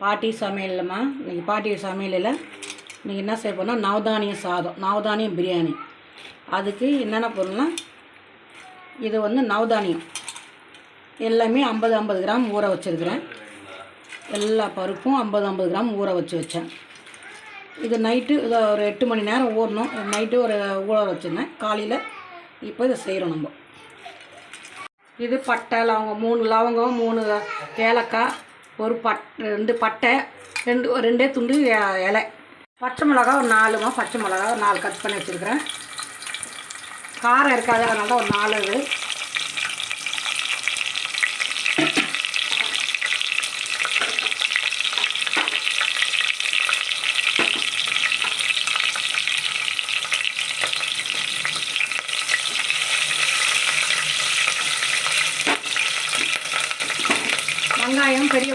பாட்டி சமையல்லம்மா இன்றைக்கி பாட்டி சமையலில் இன்றைக்கி என்ன செய்ய போனால் நவதானிய சாதம் நவதானியம் பிரியாணி. அதுக்கு என்னென்ன பொருள்னா இது வந்து நவதானியம். எல்லாமே ஐம்பது ஐம்பது கிராம் ஊற வச்சுருக்கிறேன். எல்லா பருப்பும் ஐம்பது ஐம்பது கிராம் ஊற வச்சு வச்சேன். இது நைட்டு இதை ஒரு எட்டு மணி நேரம் ஊறணும். நைட்டு ஒரு ஊற வச்சுருந்தேன். காலையில் இப்போ இதை செய்கிறோம் நம்ம. இது பட்டை லவங்கம் மூணு லவங்கம் மூணு ஏலக்காய் ஒரு பட் ரெண்டு பட்டை ரெண்டு ரெண்டே துண்டு இலை. பச்சை மிளகா ஒரு நாலுமா பச்சை மிளகா ஒரு நாலு கட் பண்ணி வச்சுருக்கிறேன். காரம் இருக்காது அதனால ஒரு நாலு இது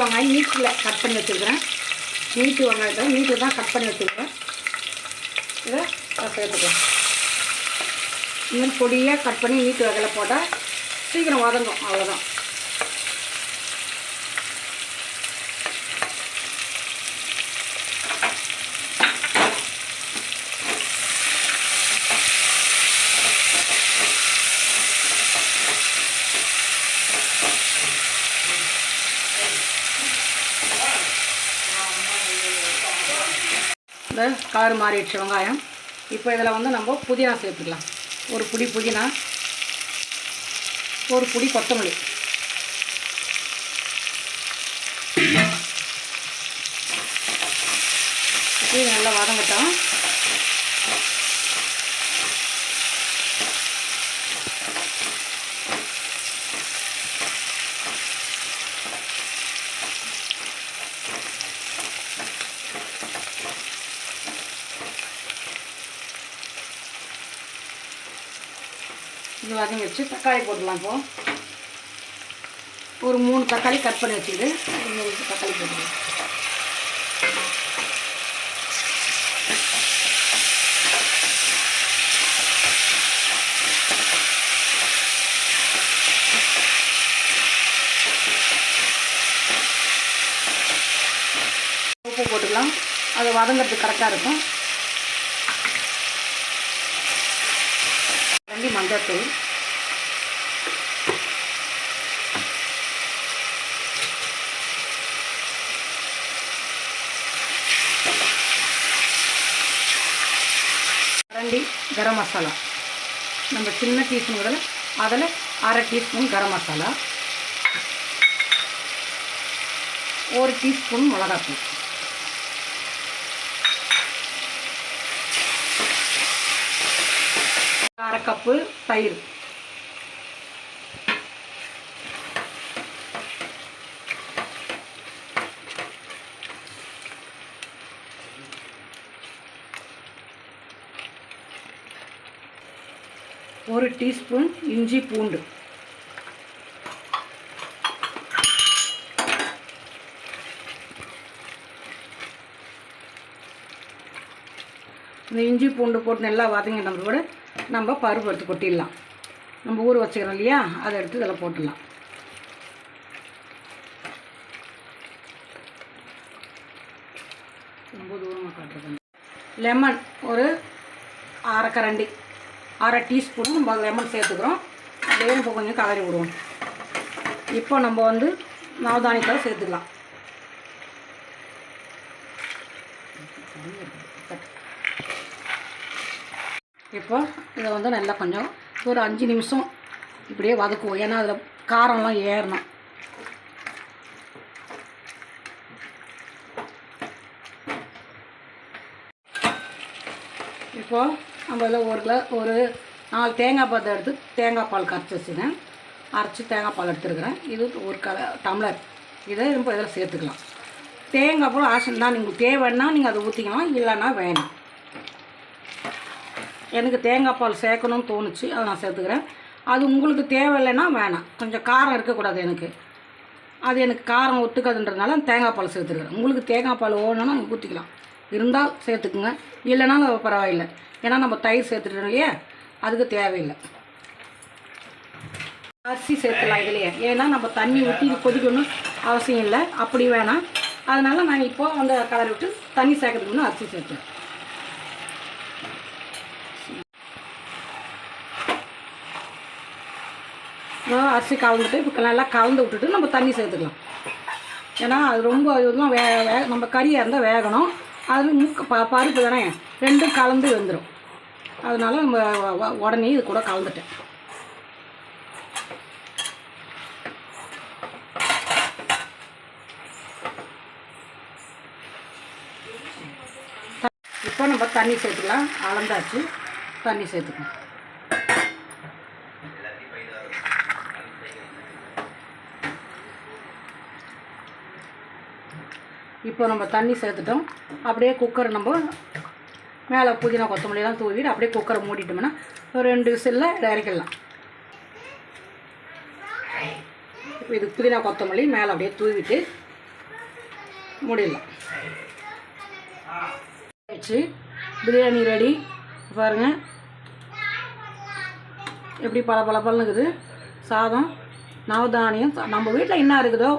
வெங்காயம் நீட்டில் கட் பண்ணி வச்சுருக்கிறேன். நீட்டு வெங்காயத்தை நீட்டில் தான் கட் பண்ணி வச்சுருக்கிறேன். இதை நான் சேர்த்துக்கிறேன். இந்த பொடியாக கட் பண்ணி நீட்டு வகையில் போட்டால் சீக்கிரம் வதங்கும் அவ்வளோதான் இந்த கலர் மாறிடுச்சு வெங்காயம். இப்போ இதில் வந்து நம்ம புதினா சேர்த்துக்கலாம். ஒரு புடி புதினா ஒரு புடி கொத்தமல்லி இது நல்லா வதங்கட்டும் இது வதங்கி வச்சு தக்காளி போட்டுடலாம் இப்போ. ஒரு மூணு தக்காளி கட் பண்ணி வச்சுக்கிட்டு மூணு தக்காளி போட்டுக்கலாம் உப்பு போட்டுக்கலாம். அது வதங்கிறதுக்கு கரெக்டாக இருக்கும். ரெண்டு மஞ்சத்தூள் கரண்டி கரம் மசாலா. நம்ம சின்ன டீஸ்பூன் அதில் அதில் அரை டீஸ்பூன் கரம் மசாலா. ஒரு டீஸ்பூன் மிளகாத்தூள். அரை கப்பு தயிர். ஒரு டீஸ்பூன் இஞ்சி பூண்டு. இந்த இஞ்சி பூண்டு போட்டு நல்லா வதங்கின கூட நம்ம பருப்பு எடுத்து கொட்டிடலாம். நம்ம ஊற வச்சுக்கிறோம் இல்லையா? அதை எடுத்து இதில் போட்டுடலாம். ரொம்ப தூரமாக காட்டுறது லெமன் ஒரு அரை கரண்டி அரை டீஸ்பூன் நம்ம லெமன் சேர்த்துக்கிறோம். அதே இப்போ கொஞ்சம் கலரி விடுவோம். இப்போ நம்ம வந்து நவதானியத்தில் சேர்த்துக்கலாம். இப்போ இதை வந்து நல்லா கொஞ்சம் ஒரு அஞ்சு நிமிஷம் இப்படியே வதக்குவோம். ஏன்னா அதில் காரம்லாம் ஏறணும். இப்போது நம்ம இதில் ஒரு கிலோ ஒரு நாலு தேங்காய் பாத்தை எடுத்து தேங்காய் பால் கரைச்சி வச்சுருக்கேன் அரைச்சி தேங்காய் பால் எடுத்துருக்கிறேன். இது ஒரு க டம்ளர். இதை இப்போ இதில் சேர்த்துக்கலாம். தேங்காய் பால் ஆசன் தான் நீங்கள் தேவைன்னா நீங்கள் அதை ஊற்றிக்கலாம் இல்லைன்னா வேணும். எனக்கு தேங்காய் பால் சேர்க்கணும்னு தோணுச்சு அதை நான் சேர்த்துக்கிறேன். அது உங்களுக்கு தேவையில்லைன்னா வேணாம். கொஞ்சம் காரம் இருக்கக்கூடாது எனக்கு. அது எனக்கு காரம் ஒத்துக்காதுன்றதுனால தேங்காய் பால் சேர்த்துருக்குறேன் உங்களுக்கு தேங்காய் பால் ஓடணும்னா ஊற்றிக்கலாம் இருந்தால் சேர்த்துக்குங்க. இல்லைனாலும் பரவாயில்லை. ஏன்னா நம்ம தயிர் சேர்த்துட்டோம் இல்லையா? அதுக்கு தேவையில்லை. அரிசி சேர்த்துலாம் இதுலையே. ஏன்னா நம்ம தண்ணி ஊற்றி இது கொதிக்கணும் அவசியம் இல்லை. அப்படி வேணாம். அதனால் நான் இப்போது அந்த கலர் விட்டு தண்ணி சேர்க்கறதுக்கு அரிசி சேர்த்தேன் அரிசி கலந்துட்டு இப்போ நல்லா கலந்து விட்டுட்டு நம்ம தண்ணி சேர்த்துக்கலாம். ஏன்னா அது ரொம்ப இதுலாம் வே வே நம்ம கறியாக இருந்தால் வேகணும். அது முக்க ப பருப்பு தானே ரெண்டும் கலந்து வந்துடும் அதனால் நம்ம உடனே இது கூட கலந்துட்டேன். இப்போ நம்ம தண்ணி சேர்த்துக்கலாம். அளந்தாச்சு. தண்ணி சேர்த்துக்கலாம். இப்போ நம்ம தண்ணி சேர்த்துட்டோம். அப்படியே குக்கர் நம்ம மேலே புதினா கொத்தமல்லிலாம் தூவிட்டு அப்படியே குக்கரை மூடிட்டோம்னா ஒரு ரெண்டு விசிலில் இறக்கிடலாம் இப்போ இது புதினா கொத்தமல்லி மேலே அப்படியே தூவிட்டு மூடிடலாம். வச்சு பிரியாணி ரெடி பாருங்கள் எப்படி பல பல இருக்குது. சாதம் நவதானியம் நம்ம வீட்டில் என்ன இருக்குதோ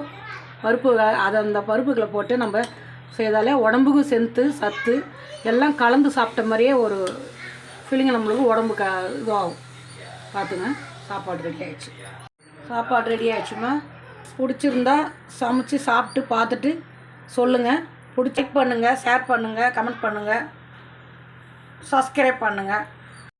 பருப்பு அதை அந்த பருப்புகளை போட்டு நம்ம செய்தாலே உடம்புக்கும் சென்த்து சத்து எல்லாம் கலந்து சாப்பிட்ட மாதிரியே ஒரு ஃபீலிங் நம்மளுக்கு உடம்பு க இதுவாகும். பார்த்துங்க சாப்பாடு ரெடி ஆயிடுச்சு. சாப்பாடு ரெடி ஆயிடுச்சுமா பிடிச்சிருந்தா சமைச்சு சாப்பிட்டு பார்த்துட்டு சொல்லுங்கள் பிடிச்சி பண்ணுங்கள் ஷேர் பண்ணுங்கள் கமெண்ட் பண்ணுங்கள் சப்ஸ்கிரைப் பண்ணுங்கள்